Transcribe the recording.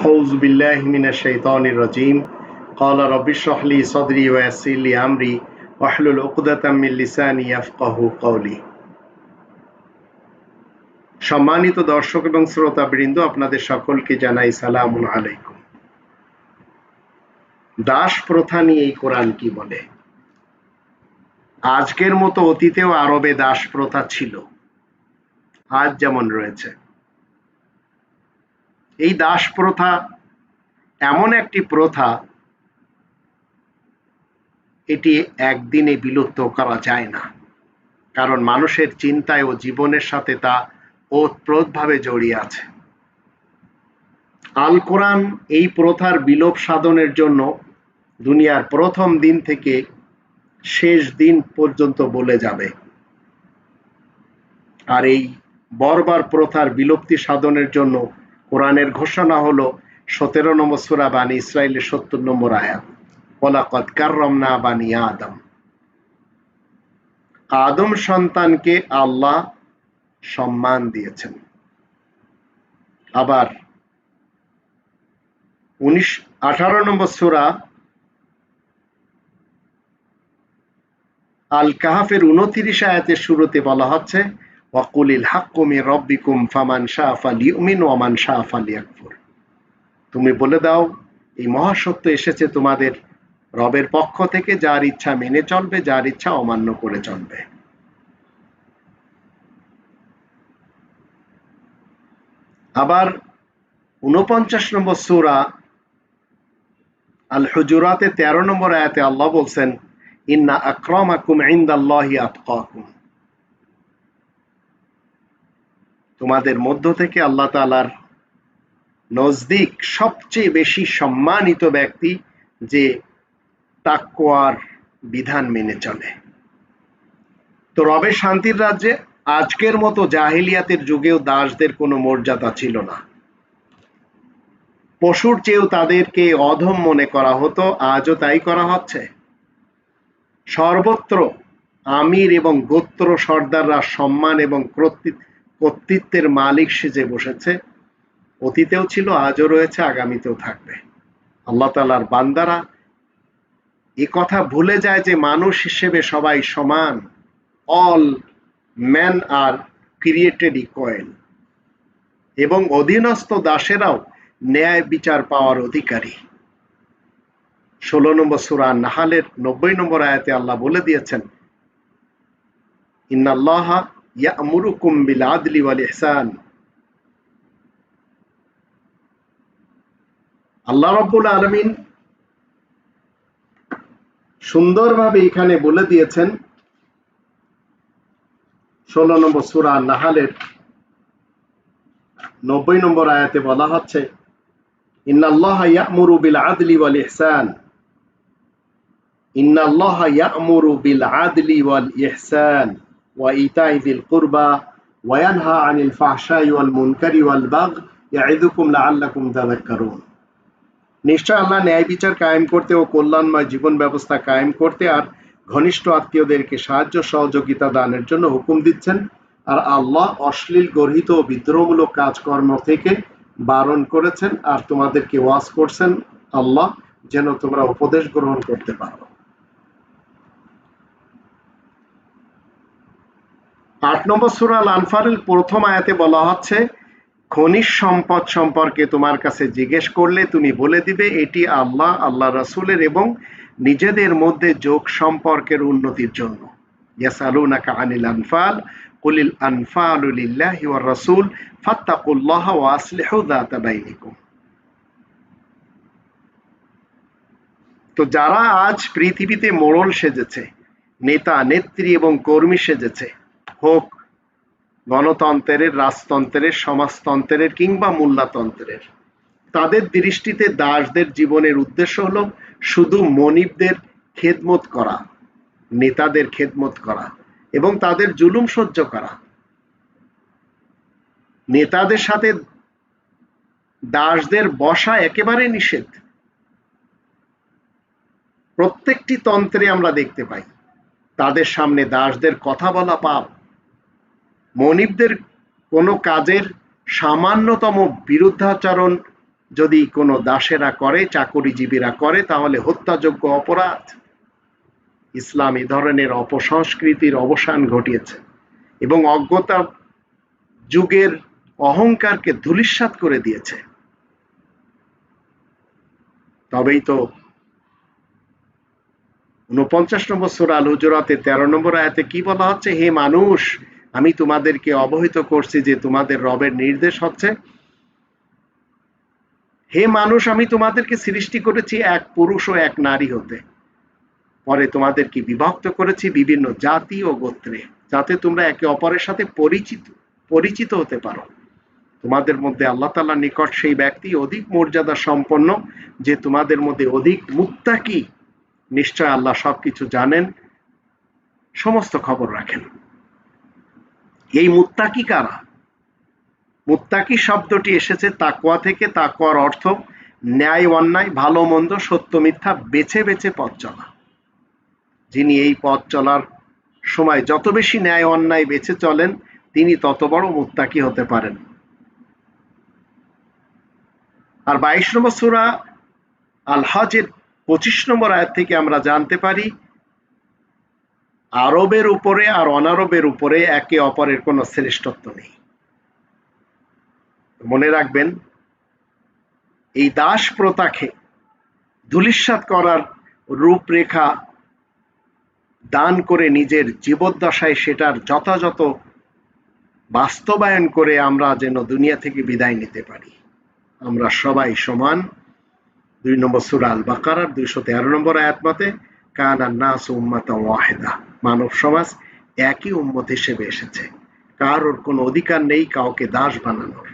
أعوذ بالله من الشيطان الرجيم قال رب اشرح لي صدري ويسر لي أمري واحلل عقدة من লিসানি يفقهوا قولي সম্মানিত দর্শক এবং শ্রোতাবৃন্দ আপনাদের সকলকে জানাই সালাম আলাইকুম দাস প্রথা নিয়ে এই কোরআন কি বলে আজকের মতো অতীতেও আরবে দাস প্রথা ছিল আজ যেমন রয়েছে এই দাস প্রথা এমন একটি প্রথা, এটি একদিনে বিলুপ্ত করা যায় না। কারণ মানুষের চিন্তায় ও জীবনের সাথে তা ওতপ্রোতভাবে জড়িয়ে আছে। আল কোরআন এই প্রথার বিলোপ সাধনের জন্য দুনিয়ার প্রথম দিন থেকে শেষ দিন পর্যন্ত বলে যাবে। আর এই বরবার প্রথার বিলুপ্তি সাধনের জন্য কোরআনের ঘোষণা হলো সতেরো নম্বর সুরা বানী ইসরায়েলের সত্তর নম্বর আয়াত। ওলাকত কাররমনা বানি আদম। আদম সন্তানকে আল্লাহ সম্মান দিয়েছেন। আবার উনিশ, আঠারো নম্বর সুরা আল কাহাফের উনত্রিশ আয়াতের শুরুতে বলা হচ্ছে ওয়াকুলিল হাক্কুমি রব্বিকুম ফামান শাহ ফালি ওয়ামান শাহ ফালি তুমি বলে দাও, এই মহাসত্য এসেছে তোমাদের রবের পক্ষ থেকে, যার ইচ্ছা মেনে চলবে, যার ইচ্ছা অমান্য করে চলবে। আবার উনপঞ্চাশ নম্বর সুরা আল হুজুরাতে তেরো নম্বর আয়াতে আল্লাহ বলছেন, ইন্না আক্রমাকুম ইন্দাল্লাহি আতকাকুম। তোমাদের মধ্য থেকে আল্লাহ তালার নজদিক সবচেয়ে বেশি সম্মানিত ব্যক্তি যে তাকুয়ার বিধান মেনে চলে। তো রবে শান্তির রাজ্যে আজকের মতো জাহিলিয়াতের যুগেও দাসদের কোনো মর্যাদা ছিল না। পশুর চেয়েও তাদেরকে অধম মনে করা হতো, আজও তাই করা হচ্ছে। সর্বত্র আমির এবং গোত্র সর্দাররা সম্মান এবং কর্তৃত্বের মালিক সেজে বসেছে, অতীতেও ছিল, আজও রয়েছে, আগামীতেও থাকবে। আল্লাহ তালার বান্দারা এ কথা ভুলে যায় যে মানুষ হিসেবে সবাই সমান all man are created equal এবং অধীনস্থ দাসেরাও ন্যায় বিচার পাওয়ার অধিকারী। ষোলো নম্বর সুরা নাহালের নব্বই নম্বর আয়াতে আল্লাহ বলে দিয়েছেন, ইন্নাল্লাহ ইয়ামুরুকুম বিল আদলি আল্লাহ রব্বুল আলমিন সুন্দরভাবে এখানে বলে দিয়েছেন, ষোলো নম্বর সুরা নাহালের নব্বই নম্বর আয়াতে বলা হচ্ছে, ইন্নাল্লাহ ইয়ামুরু বিল আদলি ওয়াল ইহসান ইন্নাল্লাহ ইয়ামুরু বিল আদলি ওয়াল ইহসান ওয়া ইয়ানহা আনিল ফাহশাই ওয়াল মুনকারি ওয়াল বাগ ইয়াইদুকুম লাআল্লাকুম তাযাক্কারুন। নিশ্চয় ন্যায় বিচার কায়েম করতে ও কল্যাণময় জীবন ব্যবস্থা কায়েম করতে আর ঘনিষ্ঠ আত্মীয়দেরকে সাহায্য সহযোগিতা দানের জন্য হুকুম দিচ্ছেন আর আল্লাহ অশ্লীল, গর্হিত ও বিদ্রোহমূলক কাজকর্ম থেকে বারণ করেছেন আর তোমাদেরকে ওয়াজ করছেন আল্লাহ যেন তোমরা উপদেশ গ্রহণ করতে পারো। আট নম্বর সুরাল আনফারের প্রথম আয়াতে বলা হচ্ছে, খনিজ সম্পদ সম্পর্কে তোমার কাছে জিজ্ঞেস করলে তুমি বলে দিবে, এটি আল্লাহ আল্লাহ রাসুলের এবং নিজেদের মধ্যে যোগ সম্পর্কের উন্নতির জন্য। আনিল আনফাল, কুলিল আনফালু লিল্লাহি ওয়ার রাসূল, ফাত্তাকুল্লাহ ওয়া তো যারা আজ পৃথিবীতে মোড়ল সেজেছে, নেতা, নেত্রী এবং কর্মী সেজেছে হোক গণতন্ত্রের, রাজতন্ত্রের, সমাজতন্ত্রের কিংবা মোল্লাতন্ত্রের তাদের দৃষ্টিতে দাসদের জীবনের উদ্দেশ্য হলো শুধু মনিবদের খেদমত করা, নেতাদের খেদমত করা এবং তাদের জুলুম সহ্য করা। নেতাদের সাথে দাসদের বসা একেবারে নিষেধ। প্রত্যেকটি তন্ত্রে আমরা দেখতে পাই, তাদের সামনে দাসদের কথা বলা পাপ। মনিবদের কোনো কাজের সামান্যতম বিরুদ্ধাচরণ যদি কোনো দাসেরা করে, চাকরিজীবীরা করে, তাহলে হত্যাযোগ্য অপরাধ ইসলাম এ ধরনের অপসংস্কৃতির অবসান ঘটিয়েছে এবং অজ্ঞতা যুগের অহংকারকে ধুলিস্বাত করে দিয়েছে। তবেই তো উনপঞ্চাশ নম্বর সুরা আল হুজরাতে তেরো নম্বর আয়াতে কি বলা হচ্ছে? হে মানুষ আমি তোমাদেরকে অবহিত করছি যে তোমাদের রবের নির্দেশ হচ্ছে, হে মানুষ, আমি তোমাদেরকে সৃষ্টি করেছি এক পুরুষ ও এক নারী হতে। পরে তোমাদেরকে বিভক্ত করেছি বিভিন্ন জাতি ও গোত্রে, যাতে তোমরা একে অপরের সাথে পরিচিত পরিচিত হতে পারো। তোমাদের মধ্যে আল্লাহ তাল্লাহ নিকট সেই ব্যক্তি অধিক মর্যাদা সম্পন্ন, যে তোমাদের মধ্যে অধিক মুত্তাকি। নিশ্চয় আল্লাহ সবকিছু জানেন, সমস্ত খবর রাখেন। এই মুত্তাকি কারা? মুত্তাকি শব্দটি এসেছে তাকুয়া থেকে। তাকুয়ার অর্থ ন্যায়, অন্যায়, ভালো, মন্দ, সত্য, মিথ্যা বেছে বেছে পথ চলা। যিনি এই পথ চলার সময় যত বেশি ন্যায়, অন্যায় বেছে চলেন, তিনি তত বড় মুত্তাকি হতে পারেন। আর বাইশ নম্বর সুরা আল হজের পঁচিশ নম্বর আয়াত থেকে আমরা জানতে পারি আরবের উপরে আর অনারবের উপরে একে অপরের কোনো শ্রেষ্ঠত্ব নেই। মনে রাখবেন, এই দাস প্রথাকে ধুলিস্বাত করার রূপরেখা দান করে নিজের জীবদ্দশায় সেটার যথাযথ বাস্তবায়ন করে আমরা যেন দুনিয়া থেকে বিদায় নিতে পারি। আমরা সবাই সমান। দুই নম্বর সুরা আল বাকারার দুইশো তেরো নম্বর আয়াত মতে কানা নাস উম্মাতা ওয়াহেদা। মানব সমাজ একই উম্মত হিসেবে এসেছে। কারোর কোনো অধিকার নেই কাউকে দাস বানানোর।